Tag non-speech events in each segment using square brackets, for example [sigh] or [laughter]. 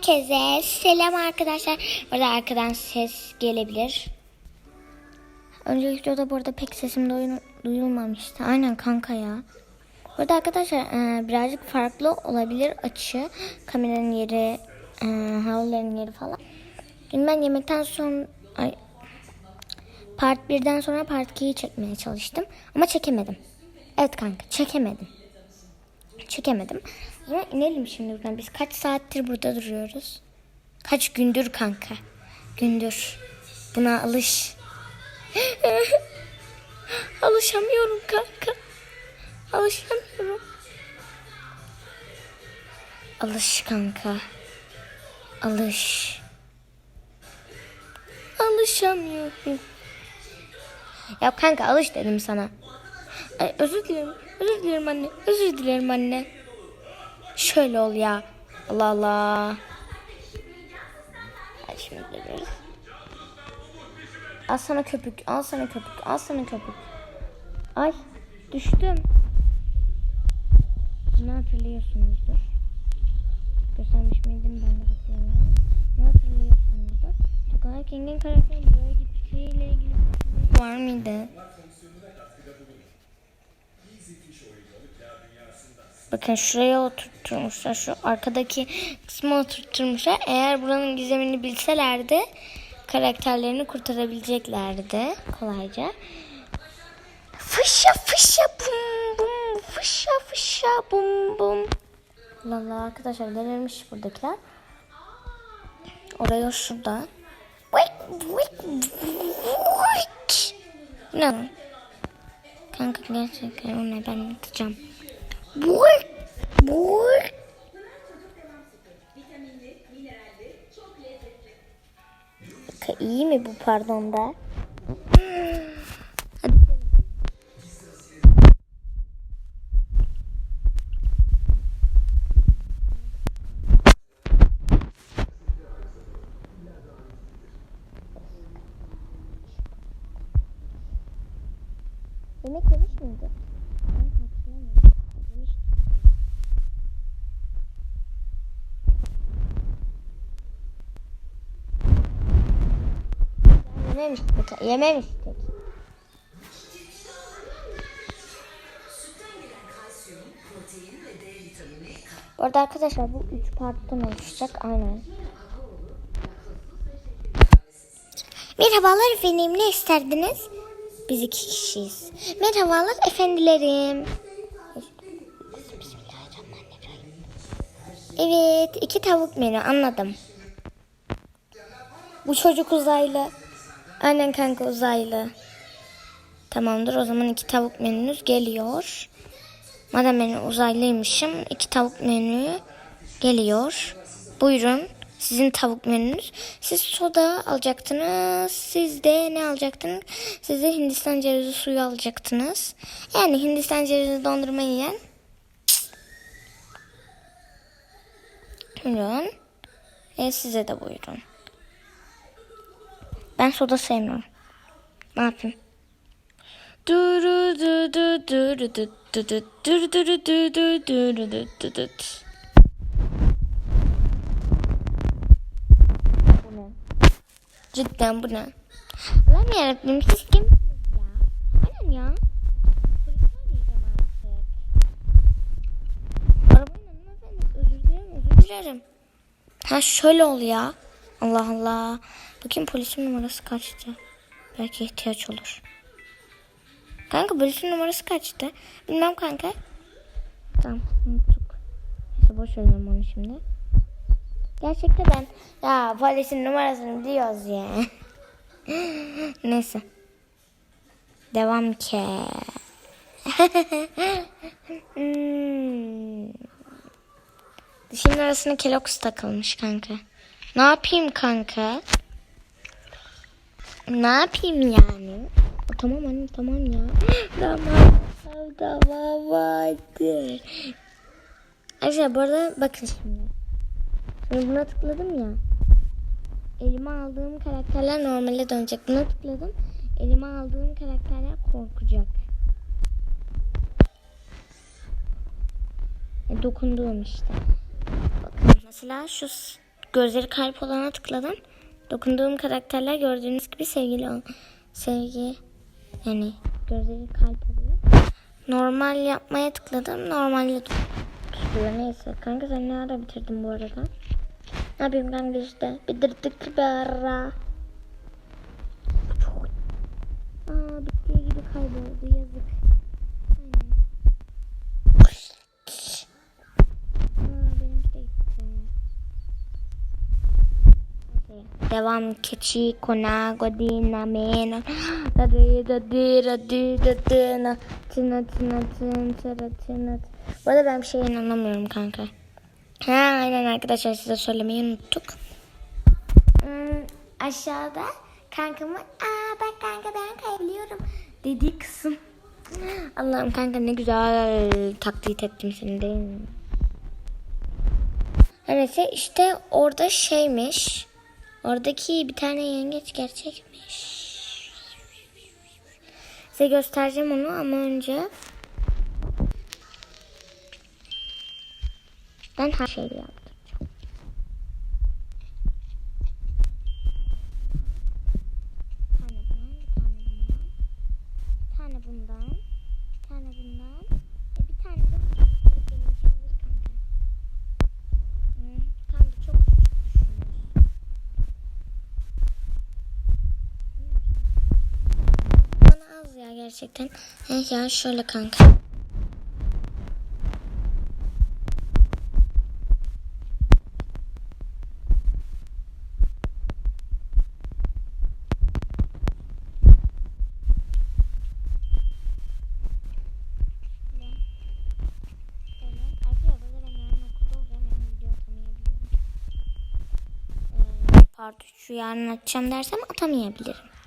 Herkese selam arkadaşlar. Burada arkadan ses gelebilir. Önceki videoda bu arada pek sesim duyu- duyulmamıştı. Aynen kanka ya. Burada arkadaşlar e, birazcık farklı olabilir açı. Kameranın yeri, e, havluların yeri falan. Dün ben yemekten sonra... Ay, part 1'den sonra part 2'yi çekmeye çalıştım. Ama çekemedim. Evet kanka çekemedim. Çekemedim. Zaman inelim şimdi buradan. Biz kaç saattir burada duruyoruz? Kaç gündür kanka? Gündür. Buna alış. [gasps] Alışamıyorum kanka. Alışamıyorum. Alış kanka. Alış. Alışamıyorum. Ya kanka alış dedim sana. Ay, özür dilerim. Özür dilerim anne. Özür dilerim anne. Şöyle ol ya. Allah Allah. Hadi şimdi görüyoruz. Al sana köpük. Al sana köpük. Al sana köpük. Ay düştüm. Ne hatırlıyorsunuzdur? Göstermiş miydim ben de hatırlamıyorum. Ne hatırlıyorsunuzdur? Tukan King'in karakteri buraya gittiğiyle ilgili var mıydı? Bakın şuraya oturtmuşlar. Şu arkadaki kısmı oturtmuşlar. Eğer buranın gizemini bilselerdi karakterlerini kurtarabileceklerdi kolayca. Fışa fışa bum bum fışa fışa bum bum. Valla arkadaşlar delirmiş buradakiler. Oraya şurada. Wait, wait, wait. Ne? Kanka gerçekten o ne ben atacağım. Wait. Kanka iyi mi bu pardon da? Yemek yemiş miydi? Ben hatırlamıyorum. Yemiştim. Yememiştik. Yememiştik. Bu arada arkadaşlar bu üç parttan oluşacak. Aynen. Merhabalar efendim ne isterdiniz? Biz iki kişiyiz. Merhabalar efendilerim. Evet iki tavuk menü anladım. Bu çocuk uzaylı. Aynen kanka uzaylı. Tamamdır o zaman iki tavuk menünüz geliyor. Madem ben uzaylıymışım iki tavuk menü geliyor. Buyurun sizin tavuk menünüz. Siz soda alacaktınız. Siz de ne alacaktınız? Siz de Hindistan cevizi suyu alacaktınız. Yani Hindistan cevizi dondurma yiyen. Buyurun. E, size de buyurun. Ben soda sevmiyorum. Ne yapayım? Duru du du duru du du du duru duru du du duru du du du. Bu ne? Cidden bu ne? Allah'ım yarabbim siz kimsiniz ya? Aynen ya. Hanımefendi özür dilerim özür dilerim. Ha şöyle ol ya. Allah Allah. Bakayım polisin numarası kaçtı. Belki ihtiyaç olur. Kanka polisin numarası kaçtı? Bilmem kanka. Tamam unuttuk. Neyse boş verelim onu şimdi. Gerçekte ben ya polisin numarasını biliyoruz ya. [laughs] Neyse. Devam ki. [laughs] hmm. Dişimin arasına keloks takılmış kanka. Ne yapayım kanka? Ne yapayım yani? Tamam anne tamam ya. [gasps] tamam. Tamam hadi. Arkadaşlar bu arada bakın şimdi. Şimdi buna tıkladım ya. Elime aldığım karakterler normale dönecek. Buna tıkladım. Elime aldığım karakterler korkacak. E, dokunduğum işte. Bakın mesela şu gözleri kalp olana tıkladım. Dokunduğum karakterler gördüğünüz gibi sevgili ol sevgi yani gözleri kalp oluyor. Normal yapmaya tıkladım. Normalde tut- tutuyor. Neyse. Kanka sen ne ara bitirdin bu arada? Ne yapayım kanka işte. Bitirdik bir ara. Aa bittiği gibi kayboldu. Yazık. Aynen. Aa, benimki de gitti. Neyse, Devam keçi kona godina mena dadi dadi dadi dadi na tina tina tina tina tina Bu arada ben bir şey anlamıyorum kanka. Ha aynen arkadaşlar size söylemeyi unuttuk. Hmm, aşağıda kankamın aa bak kanka ben kayabiliyorum dediği kısım. Allah'ım kanka ne güzel taklit ettim seni değil mi? Neyse işte orada şeymiş. Oradaki bir tane yengeç gerçekmiş. Size göstereceğim onu ama önce ben her şeyi yaptım. Bir tane bundan, bir tane bundan, bir tane bundan, bir tane bundan, e bir tane de bundan. Benimki hazır kanka. Hı, kanka çok küçük düşünüyorsun. Bana az ya gerçekten. Heh ya şöyle kanka. Ee, part 3'ü yarın atacağım dersem atamayabilirim.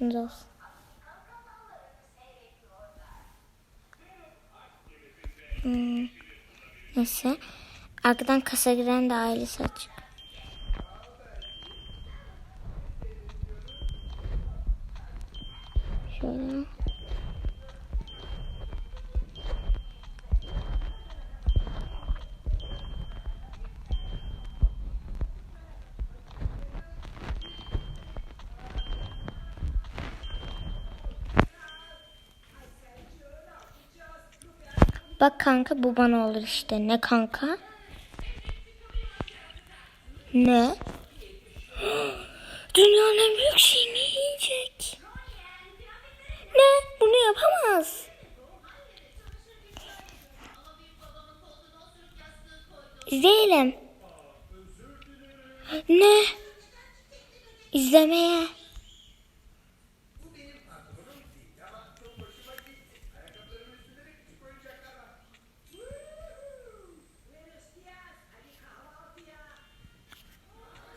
Şimdi olsun. Hmm. Neyse. Arkadan kasa giren de ailesi açık. Şöyle. Bak kanka bu bana olur işte. Ne kanka? Ne? [gasps] Dünyanın en büyük şeyini yiyecek. Ne? Bunu yapamaz. İzleyelim. Ne? İzlemeye.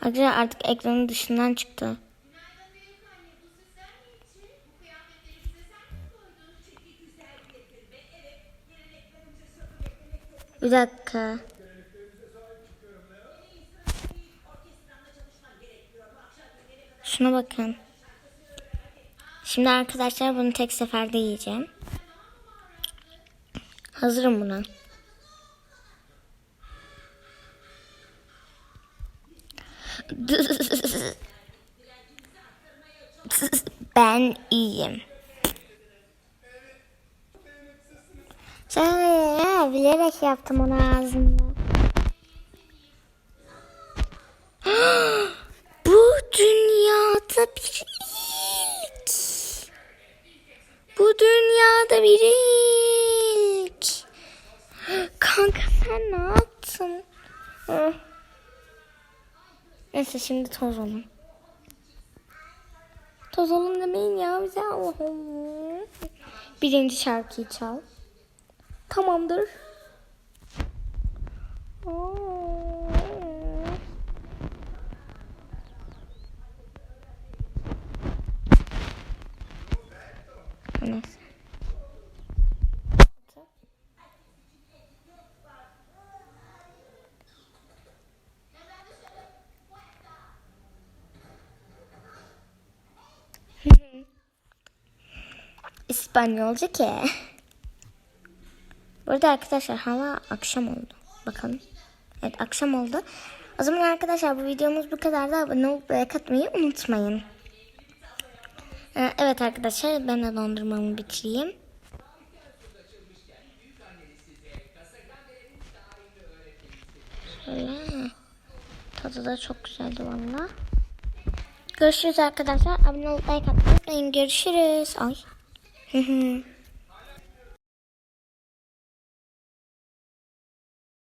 Arkadaşlar artık ekranın dışından çıktı. Bir dakika. Şuna bakın. Şimdi arkadaşlar bunu tek seferde yiyeceğim. Hazırım buna. Ben iyiyim. Sen ya bilerek yaptım onu ağzımda. [gasps] Bu dünyada bir ilk. Bu dünyada bir ilk. [gasps] Kanka sen ne yaptın? Neyse şimdi toz olun. Toz olun demeyin ya bize Allah'ım. Birinci şarkıyı çal. Tamamdır. Aa. Neyse. İspanyolca ki. Burada arkadaşlar hava akşam oldu. Bakalım. Evet akşam oldu. O zaman arkadaşlar bu videomuz bu kadar da abone olup like atmayı unutmayın. Ee, evet arkadaşlar ben de dondurmamı bitireyim. Şöyle. Tadı da çok güzeldi valla. Görüşürüz arkadaşlar. Abone olup like atmayı unutmayın. Görüşürüz. Ay. 嘿嘿。